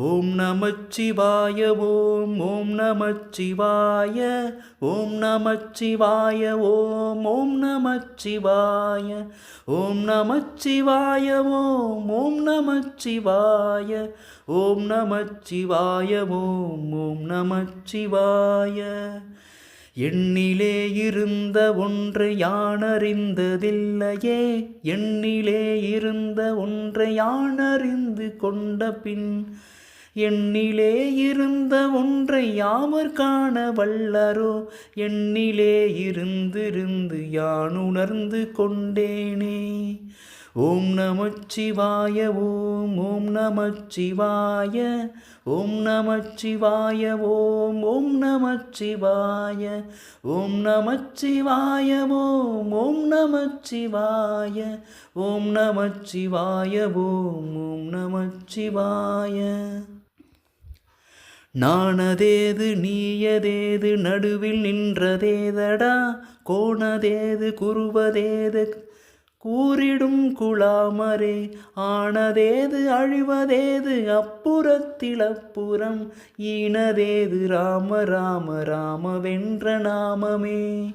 ஓம் நமச்சிவாய ஓம் ஓம் நமச்சிவாய ஓம் நமச்சிவாய ஓம் ஓம் நமச்சிவாய ஓம் நமச்சிவாய ஓம் ஓம் நமச்சிவாய ஓம் நமச்சிவாய ஓம் ஓம் நமச்சிவாய. எண்ணிலே இருந்த ஒன்று யானறிந்ததில்லையே எண்ணிலே இருந்த ஒன்று யானறிந்து கொண்ட பின் எண்ணிலே இருந்த ஒன்றை யாவர் காண வல்லரோ? எண்ணிலே இருந்திருந்து யான் உணர்ந்து கொண்டேனே? ஓம் நமச்சிவாய ஓம் ஓம் நமச்சிவாய ஓம் நமச்சிவாய ஓம் ஓம் நமச்சிவாய ஓம் நமச்சிவாய ஓம் ஓம் நமச்சிவாய ஓம் நமச்சிவாய ஓம் ஓம் நமச்சிவாய நாணதேது நீயதேது நடுவில் நின்றதேதடா? கோணதேது குருவதேது கூறிடும் குழாமரே ஆனதேது அழிவதேது? அப்புறத்தில் அப்புறம் ஈனதேது? ராம ராம ராம வென்ற நாமமே.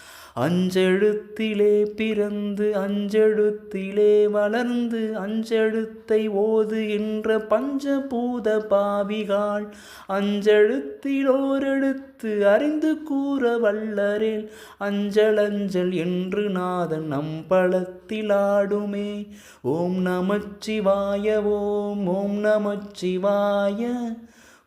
அஞ்செழுத்திலே பிறந்து அஞ்செழுத்திலே வளர்ந்து அஞ்செழுத்தை ஓதுகின்ற பஞ்சபூத பாவிகாள். அஞ்செழுத்திலோரெழுத்து அறிந்து கூற வல்லரேல். அஞ்சல் அஞ்சல் என்று நாதன் நம்பளத்திலாடுமே ஓம் நமச்சிவாய ஓம் ஓம் நமச்சிவாய.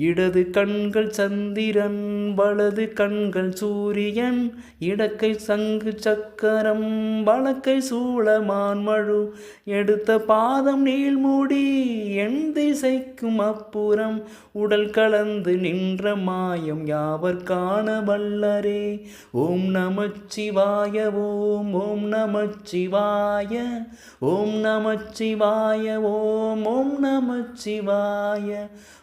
இடது கண்கள் சந்திரன் வலது கண்கள் சூரியன் இடக்கை சங்கு சக்கரம் வழக்கை சூளமான் மழு. எடுத்த பாதம் நீள்மூடி என் திசைக்கும் அப்புறம் உடல் கலந்து நின்ற மாயம் யாவர் காண வல்லரே? ஓம் நமச்சிவாய ஓம் ஓம் நமச்சிவாய ஓம் நமச்சிவாய ஓம் ஓம் நமச்சிவாய.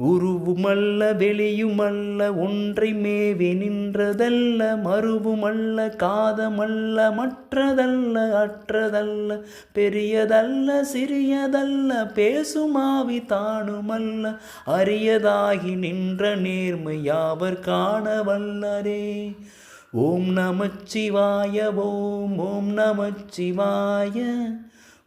உருவுமல்ல வெளியுமல்ல ஒன்றை மேவி நின்றதல்ல மறுவுமல்ல காதமல்ல மற்றதல்ல அற்றதல்ல பெரியதல்ல சிறியதல்ல பேசுமாவி தானுமல்ல அரியதாகி நின்ற நேர்மை யாவர் காண வல்லரே ஓம் நமச்சிவாய ஓம் ஓம் நமச்சிவாய.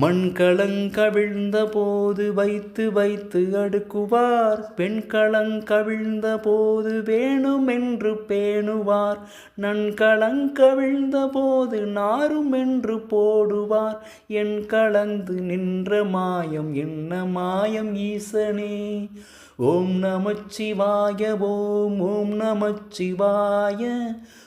மண்களங்கவிழ்ந்த போது வைத்து வைத்து அடுக்குவார். பெண்களங்கவிழ்ந்த போது வேணுமென்று பேணுவார். நன்களங்கவிழ்ந்த போது நாருமென்று போடுவார். என் கலந்து நின்ற மாயம் என்ன மாயம் ஈசனே? ஓம் நமச்சிவாய ஓம் ஓம் நமச்சிவாய.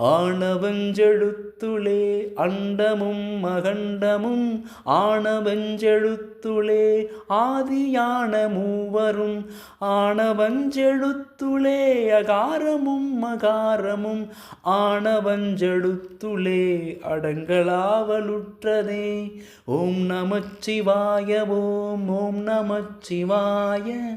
ஆணவஞ்செழுத்துளே அண்டமும் மகண்டமும் ஆணவஞ்செழுத்துளே ஆதியான மூவரும் ஆணவஞ்செழுத்துளே அகாரமும் மகாரமும் ஆணவஞ்செழுத்துளே அடங்களாவலுற்றதே. ஓம் நமச்சிவாய ஓம் ஓம் நமச்சிவாய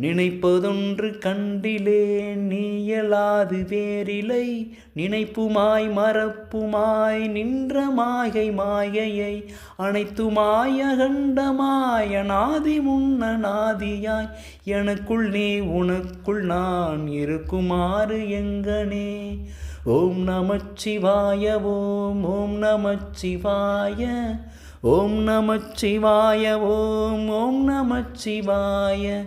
நினைப்பதொன்று கண்டிலே நீயலாது வேறிலை. நினைப்புமாய் மறப்புமாய் நின்ற மாயை மாயையை. அனைத்துமாய் அகண்டமாய் அநாதி முன்னநாதியாய் எனக்குள் நீ உனக்குள் நான் இருக்குமாறு எங்கனே. ஓம் நமச்சிவாய ஓம் ஓம் நமச்சிவாய. ஓம் நமச்சிவாய ஓம் ஓம் நமச்சிவாய.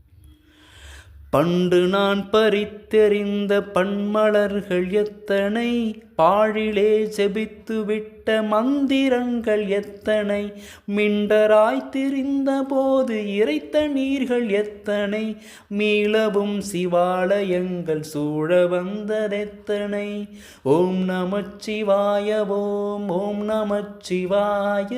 பண்டு நான் பறித்தெறிந்த பன்மலர்கள் எத்தனை? பாழிலே செபித்து விட்ட மந்திரங்கள் எத்தனை? மிண்டராய் திரிந்த போது இறைத்த நீர்கள் எத்தனை? மீளவும் சிவாலயங்கள் சூழ வந்ததெத்தனை? ஓம் நமச்சிவாய ஓம் ஓம் நமச்சிவாய.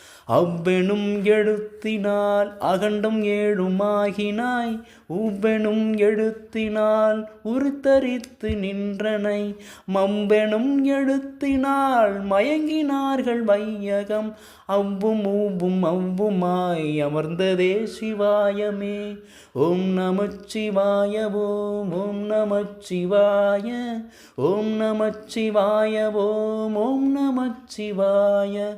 அவ்வெனும் எழுத்தினால் அகண்டும் ஏழுமாகினாய் உவ்வெனும் எழுத்தினால் உருத்தரித்து நின்றனை மம்பெனும் எழுத்தினால் மயங்கினார்கள் வையகம் அவ்வும் ஊவும் அவ்வுமாய் அமர்ந்ததே சிவாயமே. ஓம் நம நமச்சிவாய ஓம் ஓம் சிவாய ஓம் நம நமச்சிவாய ஓம் ஓம் சிவாய.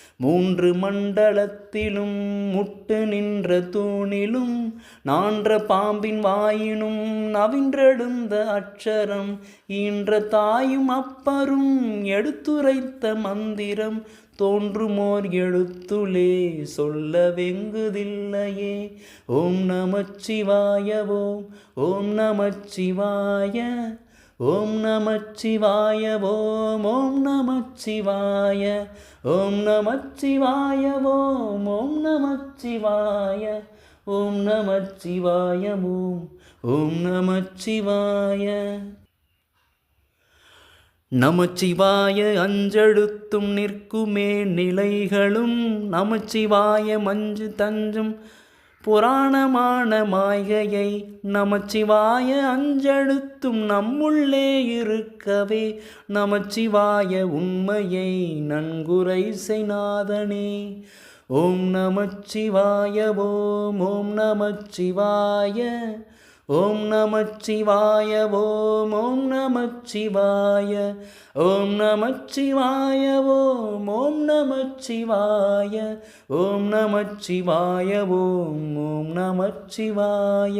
மூன்று மண்டலத்திலும் முட்டு நின்ற தூணிலும் நான்ற பாம்பின் வாயினும் நவின்றெழுந்த அட்சரம் ஈன்ற தாயும் அப்பரும் எடுத்துரைத்த மந்திரம் தோன்றுமோர் எழுத்துளே சொல்ல வெங்குதில்லையே ஓம் நமச்சிவாய ஓம் ஓம் நமச்சிவாய. ஓம் நமச்சிவாய ஓம் ஓம் நமச்சிவாய ஓம் நமச்சிவாய ஓம் ஓம் நமச்சிவாய ஓம் நமச்சிவாய ஓம் ஓம் நமச்சிவாய. நமச்சிவாய அஞ்செழுத்தும் நிற்குமே நிலைகளும் நமச்சிவாய மஞ்சு தஞ்சும் புராணமான மாயையை நமச்சிவாய அஞ்செழுத்தும் நம்முள்ளே இருக்கவே நமச்சிவாய உண்மையை நன்குரை செய்நாதனே. ஓம் நமச்சிவாய ஓம் ஓம் நமச்சிவாய. ஓம் நமச்சிவாய ஓம் ஓம் நமச்சிவாய ஓம் நமச்சிவாய ஓம் ஓம் நமச்சிவாய ஓம் நமச்சிவாய ஓம் ஓம் நமச்சிவாய.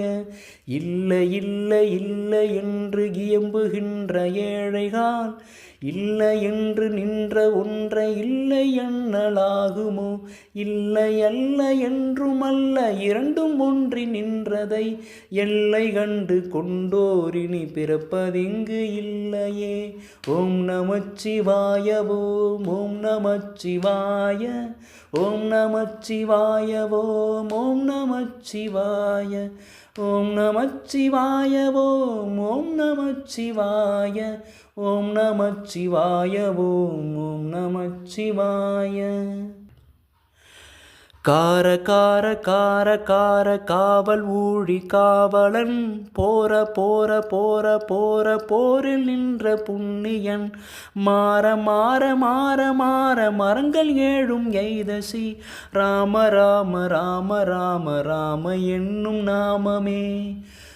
இல்லை இல்லை இல்லை என்று இயம்புகின்ற ஏழைகான் இல்லை என்று நின்ற ஒன்றை இல்லை எண்ணலாகுமோ? இல்லை அல்ல என்றும் அல்ல இரண்டும் ஒன்றி நின்றதை எல்லை கண்டு கொண்டோரினி பிறப்பதிங்கு இல்லையே. ஓம் நமச்சிவாய ஓம் ஓம் நமச்சிவாய ஓம் நமச்சிவாய ஓம் ஓம் நமச்சிவாய ஓம் நமச்சிவாய ஓம் ஓம் நமச்சிவாய ஓம் நமச்சிவாய ஓம் ஓம் நமச்சிவாய. கார கார கார கார காவல் ஊழி காவலன் போற போற போற போற போரில் நின்ற புண்ணியன் மாற மாற மாற மாற மரங்கள் ஏழும் எய்தசி ராம ராம ராம ராம ராம என்னும் நாமமே.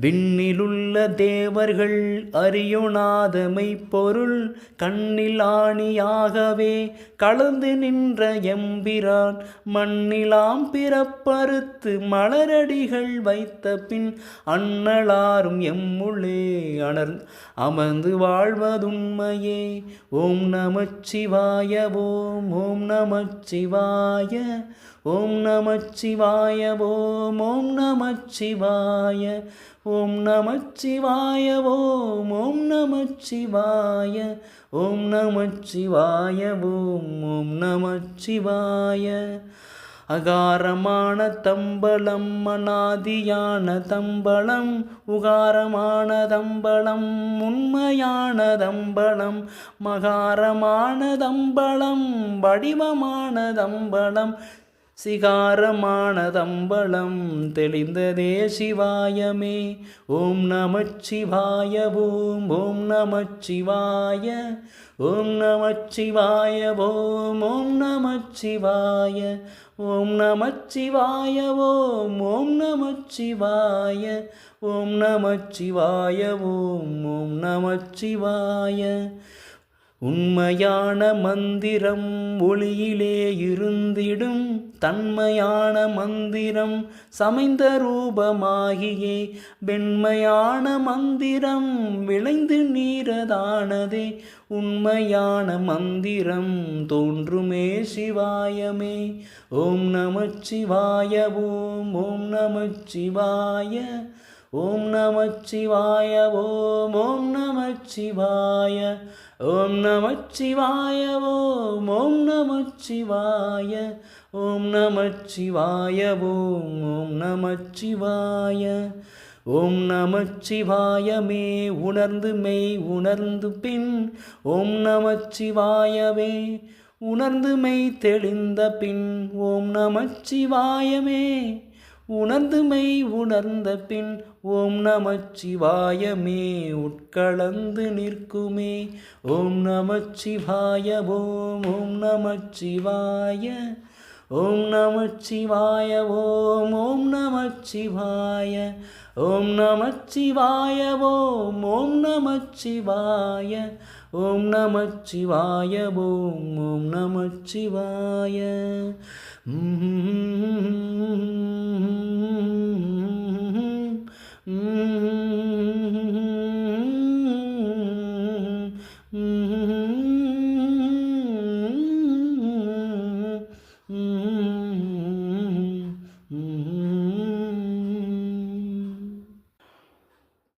விண்ணிலுள்ள தேவர்கள் அறியுணாதமை பொருள் கண்ணில் ஆணியாகவே கலந்து நின்ற எம்பிரான் மண்ணிலாம் பிறப்பறுத்து மலரடிகள் வைத்த பின் அண்ணலாரும் எம்முள்ளே அணர் அமர்ந்து வாழ்வதுண்மையே. ஓம் நமச்சிவாய ஓம் ஓம் நமச்சிவாய ஓம் நமச்சிவாய ஓம் ஓம் நமச்சிவாய ஓம் நமச்சிவாய ஓம் ஓம் நமச்சிவாய ஓம் நமச்சிவாய ஓம் ஓம் நமச்சிவாய. அகாரமான தம்பளம் அநாதியான தம்பளம் உகாரமான தம்பளம் உண்மையான தம்பளம் மகாரமான தம்பளம் வடிவமான தம்பளம் சிகாரமானதம்பளம் தெளிந்ததே சிவாயமே. ஓம் நமச்சிவாய ஓம் ஓம் நமச்சிவாய ஓம் நமச்சிவாய ஓம் ஓம் நமச்சிவாய ஓம் நமச்சிவாய ஓம் ஓம் நமச்சிவாய ஓம் நமச்சிவாய ஓம் ஓம் நமச்சிவாய உண்மையான மந்திரம் ஒளியிலே இருந்திடும் தன்மையான மந்திரம் சமைந்த ரூபமாகியே. வெண்மையான மந்திரம் விளைந்து நீரதானதே உண்மையான மந்திரம் தோன்றுமே சிவாயமே. ஓம் நமச்சிவாய ஓம் ஓம் நமச்சிவாய ஓம் நமச்சிவாய ஓம் ஓம் நமச்சிவாய. ஓம் நமச்சிவாய ஓம் ஓம் நமச்சிவாய ஓம் நமச்சிவாய ஓம் ஓம் நமச்சிவாய ஓம் நமச்சிவாயமே உணர்ந்து மெய் உணர்ந்து பின். ஓம் நமச்சிவாயவே உணர்ந்து மெய் தெளிந்த பின். ஓம் நம சிவாயமே. மெய் உணர்ந்த பின் ஓம் நமச்சிவாயமே உட்கலந்து நிற்குமே. ஓம் நமச்சிவாய ஓம் ஓம் நமச்சிவாய ஓம் நமச்சிவாய ஓம் ஓம் நமச்சிவாய ஓம் நமச்சிவாய ஓம் ஓம் நமச்சிவாய ஓம் நமச்சிவாய ஓம் ஓம் நமச்சிவாய. Mm-hmm.